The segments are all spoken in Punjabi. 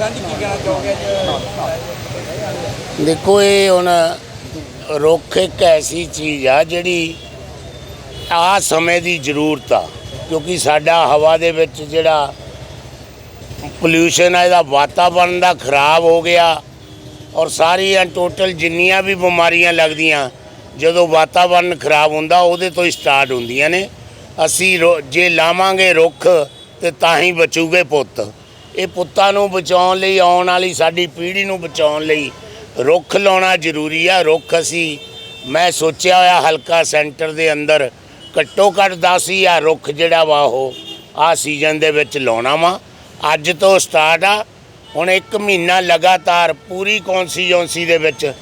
ਗਾਂਧੀ ਕੀ ਕਹਿਣਾ ਚਾਹੋਗੇ ਅੱਜ? ਦੇਖੋ, ਇਹ ਹੁਣ ਰੁੱਖ ਇੱਕ ਐਸੀ ਚੀਜ਼ ਆ ਜਿਹੜੀ ਆ ਸਮੇਂ ਦੀ ਜ਼ਰੂਰਤ ਆ। ਕਿਉਂਕਿ ਸਾਡਾ ਹਵਾ ਦੇ ਵਿੱਚ ਜਿਹੜਾ ਪੋਲਿਊਸ਼ਨ ਆ, ਇਹਦਾ ਵਾਤਾਵਰਣ ਦਾ ਖਰਾਬ ਹੋ ਗਿਆ ਔਰ ਸਾਰੀਆਂ ਟੋਟਲ ਜਿੰਨੀਆਂ ਵੀ ਬਿਮਾਰੀਆਂ ਲੱਗਦੀਆਂ, ਜਦੋਂ ਵਾਤਾਵਰਣ ਖਰਾਬ ਹੁੰਦਾ, ਉਹਦੇ ਤੋਂ ਹੀ ਸਟਾਰਟ ਹੁੰਦੀਆਂ ਨੇ। ਅਸੀਂ ਰੁ- ਜੇ ਲਾਵਾਂਗੇ ਰੁੱਖ, ਤੇ ਤਾਂ ਹੀ ਬਚੂਗੇ ਪੁੱਤ। ਇਹ ਪੁੱਤਾਂ ਨੂੰ ਬਚਾਉਣ ਲਈ, ਆਉਣ ਵਾਲੀ ਸਾਡੀ ਪੀੜ੍ਹੀ ਨੂੰ ਬਚਾਉਣ ਲਈ ਰੁੱਖ ਲਾਉਣਾ ਜ਼ਰੂਰੀ ਆ। ਰੁੱਖ ਅਸੀਂ, ਮੈਂ ਸੋਚਿਆ ਹੋਇਆ ਹਲਕਾ ਸੈਂਟਰ ਦੇ ਅੰਦਰ ਘੱਟੋ ਘੱਟ 10000 ਰੁੱਖ ਜਿਹੜਾ ਵਾ ਉਹ ਆ ਸੀਜ਼ਨ ਦੇ ਵਿੱਚ ਲਾਉਣਾ ਵਾ। ਅੱਜ ਤੋਂ ਸਟਾਰਟ ਆ। ਹੁਣ ਇੱਕ ਮਹੀਨਾ ਲਗਾਤਾਰ ਪੂਰੀ ਕੌਂਸਟੀਚੁਐਂਸੀ ਦੇ ਵਿੱਚ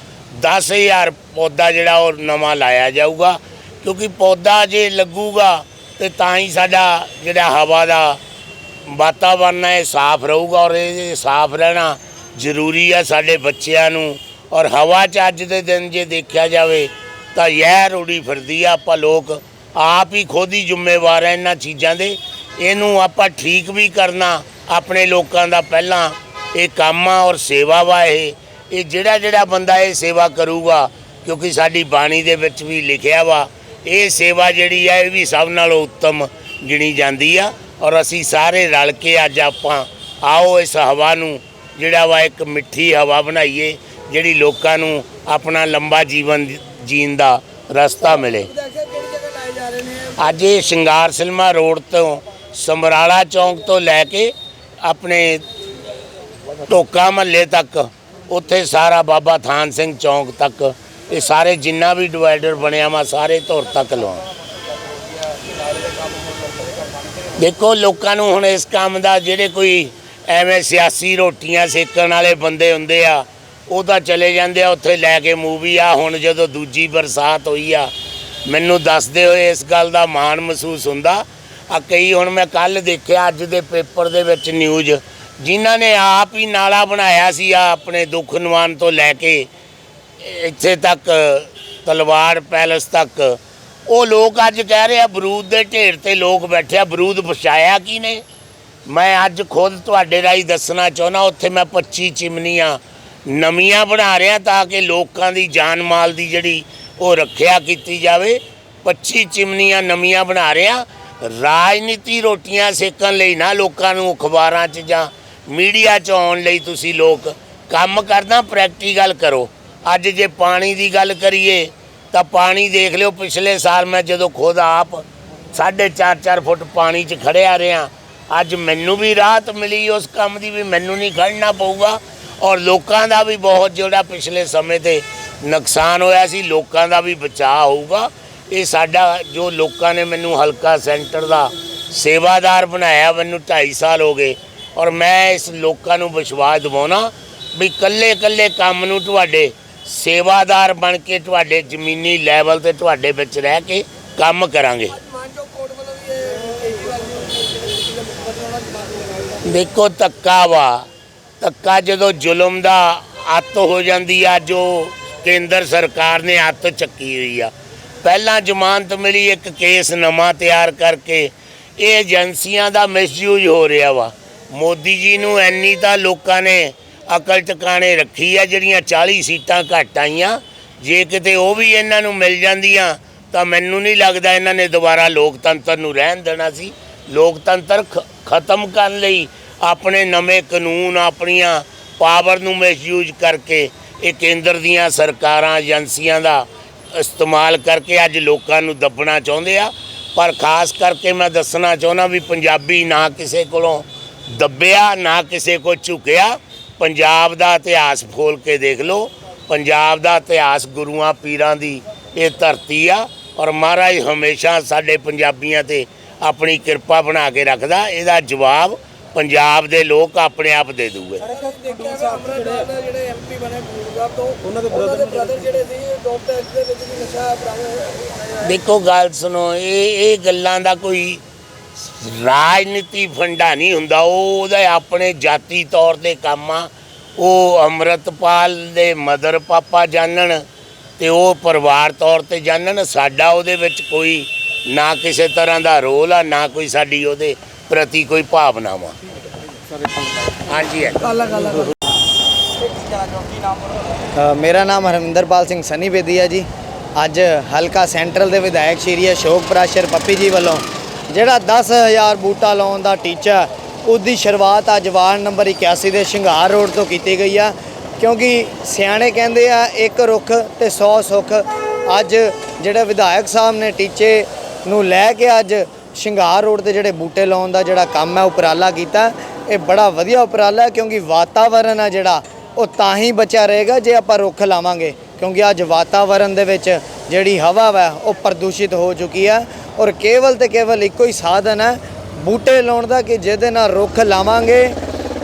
10000 ਪੌਦਾ ਜਿਹੜਾ ਉਹ ਨਵਾਂ ਲਾਇਆ ਜਾਊਗਾ। ਕਿਉਂਕਿ ਪੌਦਾ ਜੇ ਲੱਗੂਗਾ ਤੇ ਤਾਂ ਹੀ ਸਾਡਾ ਜਿਹੜਾ ਹਵਾ ਦਾ ਵਾਤਾਵਰਨ ਹੈ ਇਹ ਸਾਫ਼ ਰਹੂਗਾ ਔਰ ਇਹ ਸਾਫ਼ ਰਹਿਣਾ ਜ਼ਰੂਰੀ ਹੈ ਸਾਡੇ ਬੱਚਿਆਂ ਨੂੰ। ਔਰ ਹਵਾ 'ਚ ਅੱਜ ਦੇ ਦਿਨ ਜੇ ਦੇਖਿਆ ਜਾਵੇ ਤਾਂ ਜ਼ਹਿਰ ਉੜੀ ਫਿਰਦੀ ਆ, ਆਪਾਂ ਲੋਕ ਆਪ ਹੀ ਖੁਦ ਹੀ ਜ਼ਿੰਮੇਵਾਰ ਆ ਇਹਨਾਂ ਚੀਜ਼ਾਂ ਦੇ। ਇਹਨੂੰ ਆਪਾਂ ਠੀਕ ਵੀ ਕਰਨਾ, ਆਪਣੇ ਲੋਕਾਂ ਦਾ ਪਹਿਲਾਂ ਇਹ ਕੰਮ ਆ ਔਰ ਸੇਵਾ ਵਾ ਇਹ। ਇਹ ਜਿਹੜਾ ਜਿਹੜਾ ਬੰਦਾ ਇਹ ਸੇਵਾ ਕਰੂਗਾ, ਕਿਉਂਕਿ ਸਾਡੀ ਬਾਣੀ ਦੇ ਵਿੱਚ ਵੀ ਲਿਖਿਆ ਵਾ, ਇਹ ਸੇਵਾ ਜਿਹੜੀ ਆ, ਇਹ ਵੀ ਸਭ ਨਾਲੋਂ ਉੱਤਮ ਗਿਣੀ ਜਾਂਦੀ ਆ। ਔਰ ਅਸੀਂ ਸਾਰੇ ਰਲ ਕੇ ਅੱਜ ਆਪਾਂ ਆਓ ਇਸ ਹਵਾ ਨੂੰ, ਜਿਹੜਾ ਵਾ ਇੱਕ ਮਿੱਠੀ ਹਵਾ ਬਣਾਈਏ, ਜਿਹੜੀ ਲੋਕਾਂ ਨੂੰ ਆਪਣਾ ਲੰਬਾ ਜੀਵਨ ਜੀਣ ਦਾ ਰਸਤਾ ਮਿਲੇ। ਅੱਜ ਇਹ ਸ਼ਿੰਗਾਰ ਸਿਲਮਾ ਰੋਡ ਤੋਂ ਸਮਰਾਲਾ ਚੌਂਕ ਤੋਂ ਲੈ ਕੇ ਆਪਣੇ ਟੋਕਾ ਮਹੱਲੇ ਤੱਕ, ਉੱਥੇ ਸਾਰਾ ਬਾਬਾ ਥਾਨ ਸਿੰਘ ਚੌਂਕ ਤੱਕ, ਇਹ ਸਾਰੇ ਜਿੰਨਾ ਵੀ ਡਿਵਾਈਡਰ ਬਣਿਆ ਵਾ, ਸਾਰੇ ਧੁਰ ਤੱਕ ਲਵਾਉਣਾ ਦੇਖੋ, ਲੋਕਾਂ ਨੂੰ ਹੁਣ ਇਸ ਕੰਮ ਦਾ ਜਿਹੜੇ ਕੋਈ ਐਵੇਂ ਸਿਆਸੀ ਰੋਟੀਆਂ ਸੇਕਣ ਵਾਲੇ ਬੰਦੇ ਹੁੰਦੇ ਆ, ਉਹ ਤਾਂ ਚਲੇ ਜਾਂਦੇ ਆ, ਉੱਥੇ ਲੈ ਕੇ ਮੂਵੀ ਆ, ਹੁਣ ਜਦੋਂ ਦੂਜੀ ਬਰਸਾਤ ਹੋਈ ਆ, ਮੈਨੂੰ ਦੱਸਦੇ ਹੋਏ ਇਸ ਗੱਲ ਦਾ ਮਾਣ ਮਹਿਸੂਸ ਹੁੰਦਾ। ਆ ਕਈ ਹੁਣ ਮੈਂ ਕੱਲ ਦੇਖਿਆ, ਅੱਜ ਦੇ ਪੇਪਰ ਦੇ ਵਿੱਚ ਨਿਊਜ਼ ਜਿਨ੍ਹਾਂ ਨੇ ਆਪ ਹੀ ਨਾਲਾ ਬਣਾਇਆ ਸੀ, ਆ ਆਪਣੇ ਦੁੱਖ ਨਿਵਾਰਨ ਤੋਂ ਲੈ ਕੇ, ਇੱਥੇ ਤੱਕ, ਤਲਵਾਰ ਪੈਲਸ ਤੱਕ ਉਹ ਲੋਕ ਅੱਜ ਕਹਿ ਰਹੇ ਆ, ਬਰੂਦ ਦੇ ਢੇਰ ਤੇ ਲੋਕ ਬੈਠਿਆ ਬਰੂਦ ਪਛਾਇਆ ਕੀ ਨੇ ਮੈਂ ਅੱਜ ਖੁਦ ਤੁਹਾਡੇ ਰਾਹੀਂ ਦੱਸਣਾ ਚਾਹੁੰਦਾ, ਉੱਥੇ ਮੈਂ 25 ਚਿਮਨੀਆਂ ਨਵੀਆਂ ਬਣਾ ਰਿਹਾ ਤਾਂ ਕਿ ਲੋਕਾਂ ਦੀ ਜਾਨ ਮਾਲ ਦੀ ਜਿਹੜੀ ਉਹ ਰੱਖਿਆ ਕੀਤੀ ਜਾਵੇ। 25 ਚਿਮਨੀਆਂ ਨਵੀਆਂ ਬਣਾ ਰਿਹਾ। ਰਾਜਨੀਤੀ ਰੋਟੀਆਂ ਸੇਕਣ ਲਈ ਨਾ ਲੋਕਾਂ ਨੂੰ ਅਖਬਾਰਾਂ 'ਚ ਜਾਂ ਮੀਡੀਆ 'ਚ ਆਉਣ ਲਈ ਤੁਸੀਂ ਲੋਕ ਕੰਮ ਕਰਨਾ ਪ੍ਰੈਕਟੀਕਲ ਕਰੋ। ਅੱਜ ਜੇ ਪਾਣੀ ਦੀ ਗੱਲ ਕਰੀਏ ਤਾਂ ਪਾਣੀ ਦੇਖ ਲਿਓ, ਪਿਛਲੇ ਸਾਲ ਮੈਂ ਜਦੋਂ ਖੁਦ ਆਪ 4.5 4 ਫੁੱਟ ਪਾਣੀ 'ਚ ਖੜਿਆ ਰਿਹਾ, ਅੱਜ ਮੈਨੂੰ ਵੀ ਰਾਹਤ ਮਿਲੀ, ਉਸ ਕੰਮ ਦੀ ਵੀ ਮੈਨੂੰ ਨਹੀਂ ਖੜਨਾ ਪਊਗਾ। ਔਰ ਲੋਕਾਂ ਦਾ ਵੀ ਬਹੁਤ ਜਿਹੜਾ ਪਿਛਲੇ ਸਮੇਂ ਤੇ ਨੁਕਸਾਨ ਹੋਇਆ ਸੀ, ਲੋਕਾਂ ਦਾ ਵੀ ਬਚਾਅ ਹੋਊਗਾ। ਇਹ ਸਾਡਾ ਜੋ ਲੋਕਾਂ ਨੇ ਮੈਨੂੰ ਹਲਕਾ ਸੈਂਟਰ ਦਾ ਸੇਵਾਦਾਰ ਬਣਾਇਆ, ਮੈਨੂੰ 2.5 ਸਾਲ ਹੋ ਗਏ। ਔਰ ਮੈਂ ਇਸ ਲੋਕਾਂ ਨੂੰ ਵਿਸ਼ਵਾਸ ਦਿਵਾਉਣਾ ਵੀ ਕੱਲੇ ਕੱਲੇ ਕੰਮ ਨੂੰ ਤੁਹਾਡੇ ਸੇਵਾਦਾਰ ਬਣ ਕੇ ਤੁਹਾਡੇ ਜ਼ਮੀਨੀ ਲੈਵਲ ਤੇ ਤੁਹਾਡੇ ਵਿੱਚ ਰਹਿ ਕੇ ਕੰਮ ਕਰਾਂਗੇ। ਦੇਖੋ ਧੱਕਾ ਵਾ। ਧੱਕਾ ਜਦੋਂ ਜ਼ੁਲਮ ਦਾ ਅੱਤ ਹੋ ਜਾਂਦੀ ਆ ਜੋ ਕੇਂਦਰ ਸਰਕਾਰ ਨੇ ਅੱਤ ਚੱਕੀ ਹੋਈ ਆ। ਪਹਿਲਾਂ ਜ਼ਮਾਨਤ ਮਿਲੀ, ਇੱਕ ਕੇਸ ਨਵਾਂ ਤਿਆਰ ਕਰਕੇ ਇਹ ਏਜੰਸੀਆਂ ਦਾ ਮਿਸਯੂਜ਼ ਹੋ ਰਿਹਾ ਵਾ। ਮੋਦੀ ਜੀ ਨੂੰ ਐਨੀ ਤਾਂ ਲੋਕਾਂ ਨੇ ਅਕਲ ਟਿਕਾਣੇ ਰੱਖੀ ਆ, ਜਿਹੜੀਆਂ 40 ਸੀਟਾਂ ਘੱਟ ਆਈਆਂ। ਜੇ ਕਿਤੇ ਉਹ ਵੀ ਇਹਨਾਂ ਨੂੰ ਮਿਲ ਜਾਂਦੀਆਂ, ਤਾਂ ਮੈਨੂੰ ਨਹੀਂ ਲੱਗਦਾ ਇਹਨਾਂ ਨੇ ਦੁਬਾਰਾ ਲੋਕਤੰਤਰ ਨੂੰ ਰਹਿਣ ਦੇਣਾ ਸੀ। ਲੋਕਤੰਤਰ ਖਤਮ ਕਰਨ ਲਈ ਆਪਣੇ ਨਵੇਂ ਕਾਨੂੰਨ, ਆਪਣੀਆਂ ਪਾਵਰ ਨੂੰ ਮਿਸਯੂਜ਼ ਕਰਕੇ ਇਹ ਕੇਂਦਰ ਦੀਆਂ ਸਰਕਾਰਾਂ, ਏਜੰਸੀਆਂ ਦਾ ਇਸਤੇਮਾਲ ਕਰਕੇ ਅੱਜ ਲੋਕਾਂ ਨੂੰ ਦੱਬਣਾ ਚਾਹੁੰਦੇ ਆ। ਪਰ ਖਾਸ ਕਰਕੇ ਮੈਂ ਦੱਸਣਾ ਚਾਹੁੰਦਾ ਵੀ ਪੰਜਾਬੀ ਨਾ ਕਿਸੇ ਕੋਲੋਂ ਦੱਬਿਆ, ਨਾ ਕਿਸੇ ਕੋ ਝੁਕਿਆ। ਪੰਜਾਬ ਦਾ ਇਤਿਹਾਸ ਫੋਲ ਕੇ ਦੇਖ ਲਓ। ਪੰਜਾਬ ਦਾ ਇਤਿਹਾਸ ਗੁਰੂਆਂ ਪੀਰਾਂ ਦੀ ਇਹ ਧਰਤੀ ਆ ਔਰ ਮਹਾਰਾਜ ਹਮੇਸ਼ਾ ਸਾਡੇ ਪੰਜਾਬੀਆਂ ਤੇ ਆਪਣੀ ਕਿਰਪਾ ਬਣਾ ਕੇ ਰੱਖਦਾ। ਇਹਦਾ ਜਵਾਬ ਪੰਜਾਬ ਦੇ ਲੋਕ ਆਪਣੇ ਆਪ ਦੇ ਦੂਗੇ ਦੇਖਿਆ ਵੀ ਅਮਰਨਾਥ ਦੇ ਜਿਹੜੇ ਐਮਪੀ ਬਣੇ ਗੁਰੂਗਰਾਮ ਤੋਂ ਉਹਨਾਂ ਦੇ ਬ੍ਰਦਰ ਜਿਹੜੇ ਸੀ ਡੋਪ ਟੈਸਟ ਦੇ ਵਿੱਚ ਵੀ ਨਸ਼ਾ ਬਰਾਮਦ ਹੋਇਆ ਦੇਖੋ ਗੱਲ ਸੁਣੋ ਇਹ ਇਹ ਗੱਲਾਂ ਦਾ ਕੋਈ ਰਾਜਨੀਤੀ ਫੰਡਾ ਨਹੀਂ ਹੁੰਦਾ ਉਹ ਉਹਦਾ ਆਪਣੇ ਜਾਤੀ ਤੌਰ ਤੇ ਕੰਮ ਆ। ਉਹ ਅੰਮ੍ਰਿਤਪਾਲ ਦੇ ਮਦਰ ਪਾਪਾ ਜਾਣਨ ਤੇ ਉਹ ਪਰਿਵਾਰ ਤੌਰ ਤੇ ਜਾਣਨ ਸਾਡਾ ਉਹਦੇ ਵਿੱਚ ਕੋਈ ਨਾ ਕਿਸੇ ਤਰ੍ਹਾਂ ਦਾ ਰੋਲ ਆ ਨਾ ਕੋਈ ਸਾਡੀ ਉਹਦੇ ਪ੍ਰਤੀ ਕੋਈ ਭਾਵਨਾ ਵਾ ਹਾਂਜੀ। ਹੈ ਅ, ਮੇਰਾ ਨਾਮ ਹਰਮਿੰਦਰਪਾਲ ਸਿੰਘ ਸਨੀ ਬੇਦੀ ਹੈ ਜੀ। ਅੱਜ ਹਲਕਾ ਸੈਂਟਰਲ ਦੇ ਵਿਧਾਇਕ ਸ਼੍ਰੀ ਅਸ਼ੋਕ ਪ੍ਰਾਸ਼ਰ ਪੱਪੀ ਜੀ ਵੱਲੋਂ ਜਿਹੜਾ 10000 ਬੂਟਾ ਲਾਉਣ ਦਾ ਟੀਚਾ ਉਹਦੀ ਸ਼ੁਰੂਆਤ ਅੱਜ ਵਾਰਡ ਨੰਬਰ 81 ਦੇ ਸ਼ਿੰਗਾਰ ਰੋਡ ਤੋਂ ਕੀਤੀ ਗਈ ਆ। ਕਿਉਂਕਿ ਸਿਆਣੇ ਕਹਿੰਦੇ ਆ, ਇੱਕ ਰੁੱਖ ਤੇ 100 ਸੁੱਖ। ਅੱਜ ਜਿਹੜੇ ਵਿਧਾਇਕ ਸਾਹਿਬ ਨੇ ਟੀਚੇ ਨੂੰ ਲੈ ਕੇ ਅੱਜ ਸ਼ਿੰਗਾਰ ਰੋਡ ਤੇ ਜਿਹੜੇ ਬੂਟੇ ਲਾਉਣ ਦਾ ਜਿਹੜਾ ਕੰਮ ਹੈ, ਉਪਰਾਲਾ ਕੀਤਾ। ਇਹ ਬੜਾ ਵਧੀਆ ਉਪਰਾਲਾ ਕਿਉਂਕਿ ਵਾਤਾਵਰਨ ਆ ਜਿਹੜਾ ਉਹ ਤਾਂ ਹੀ ਬਚਿਆ ਰਹੇਗਾ ਜੇ ਆਪਾਂ ਰੁੱਖ ਲਾਵਾਂਗੇ ਕਿਉਂਕਿ ਅੱਜ ਵਾਤਾਵਰਣ ਦੇ ਵਿੱਚ ਜਿਹੜੀ ਹਵਾ ਵਾ ਉਹ ਪ੍ਰਦੂਸ਼ਿਤ ਹੋ ਚੁੱਕੀ ਹੈ ਔਰ ਕੇਵਲ ਤੇ ਕੇਵਲ ਇੱਕੋ ਹੀ ਸਾਧਨ ਹੈ ਬੂਟੇ ਲਾਉਣ ਦਾ ਕਿ ਜਿਹਦੇ ਨਾਲ ਰੁੱਖ ਲਾਵਾਂਗੇ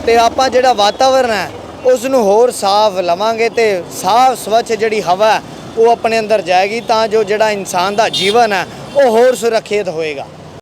ਤੇ ਆਪਾਂ ਜਿਹੜਾ ਵਾਤਾਵਰਣ ਹੈ ਉਸ ਨੂੰ ਹੋਰ ਸਾਫ਼ ਲਵਾਂਗੇ ਤੇ ਸਾਫ਼ ਸਵੱਛ ਜਿਹੜੀ ਹਵਾ ਹੈ, ਉਹ ਆਪਣੇ ਅੰਦਰ ਜਾਏਗੀ ਤਾਂ ਜੋ ਜਿਹੜਾ ਇਨਸਾਨ ਦਾ ਜੀਵਨ ਹੈ ਉਹ ਹੋਰ ਸੁਰੱਖਿਅਤ ਹੋਏਗਾ।